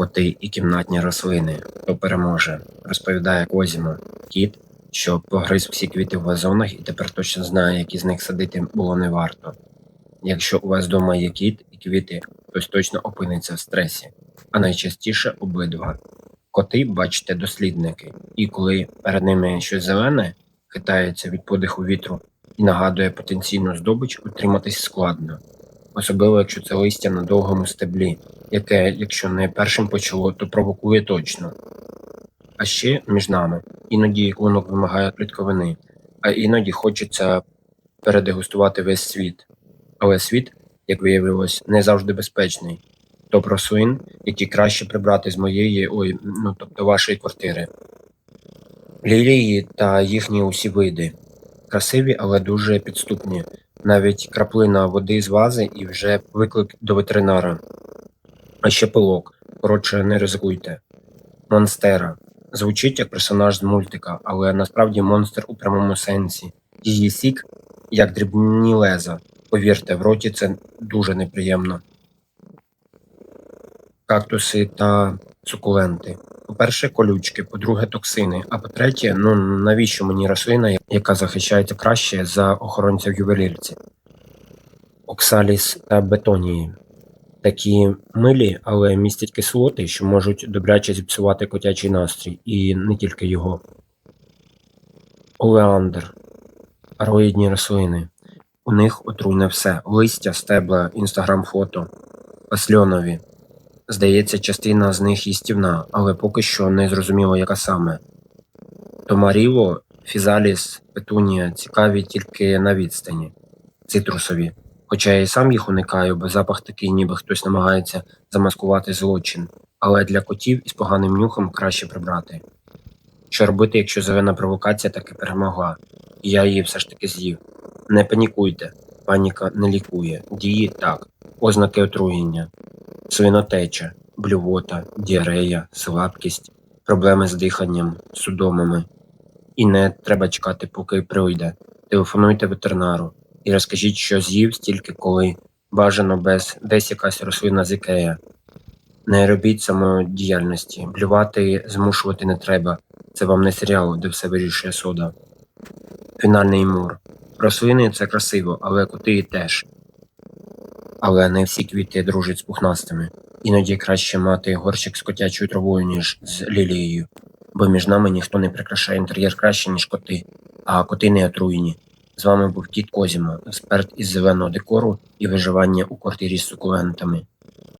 коти і кімнатні рослини. Хто переможе, розповідає Козімо. Кіт, що погриз всі квіти в вазонах і тепер точно знає, які з них садити було не варто. Якщо у вас вдома є кіт і квіти, хтось точно опиниться в стресі, а найчастіше обидва. Коти, бачите, дослідники, і коли перед ними щось зелене, хитається від подиху вітру і нагадує потенційну здобич, утриматись складно, особливо якщо це листя на довгому стеблі, яке, якщо не першим почало, то провокує точно. А ще між нами іноді клунок вимагає клітковини, а іноді хочеться передегустувати весь світ. Але світ, як виявилось, не завжди безпечний. То про свин, які краще прибрати з моєї, ой, ну тобто вашої квартири. Лілії та їхні усі види. Красиві, але дуже підступні. Навіть краплина води з вази і вже виклик до ветеринара. А ще пилок. Коротше, не ризикуйте. Монстера. Звучить як персонаж з мультика, але насправді монстр у прямому сенсі. Її сік, як дрібні леза. Повірте, в роті це дуже неприємно. Кактуси та сукуленти. По-перше, колючки, по-друге, токсини. А по-третє, ну навіщо мені рослина, яка захищається краще за охоронця в ювелірці? Оксаліс та бетонії. Такі милі, але містять кислоти, що можуть добряче зіпсувати котячий настрій, і не тільки його. Олеандр. Ароїдні рослини. У них отруйне все: листя, стебла, інстаграм-фото, пасльонові. Здається, частина з них їстівна, але поки що не зрозуміло, яка саме. Томаріло, фізаліс, петунія цікаві тільки на відстані, цитрусові. Хоча я і сам їх уникаю, бо запах такий, ніби хтось намагається замаскувати злочин, але для котів із поганим нюхом краще прибрати. Що робити, якщо зелена провокація таки перемогла, і я її все ж таки з'їв? Не панікуйте, паніка не лікує, дії так, ознаки отруєння, свинотеча, блювота, діарея, слабкість, проблеми з диханням, судомами. І не треба чекати, поки прийде. Телефонуйте ветеринару і розкажіть, що з'їв стільки, коли бажано без десь якась рослина з ікея. Не робіть самодіяльності, блювати, змушувати не треба. Це вам не серіал, де все вирішує сода. Фінальний мур. Рослини це красиво, але коти теж. Але не всі квіти дружать з пухнастими. Іноді краще мати горщик з котячою травою, ніж з лілією, бо між нами ніхто не прикрашає інтер'єр краще, ніж коти, а коти не отруєні. З вами був кіт Козімо, експерт із зеленого декору і виживання у квартирі з сукулентами.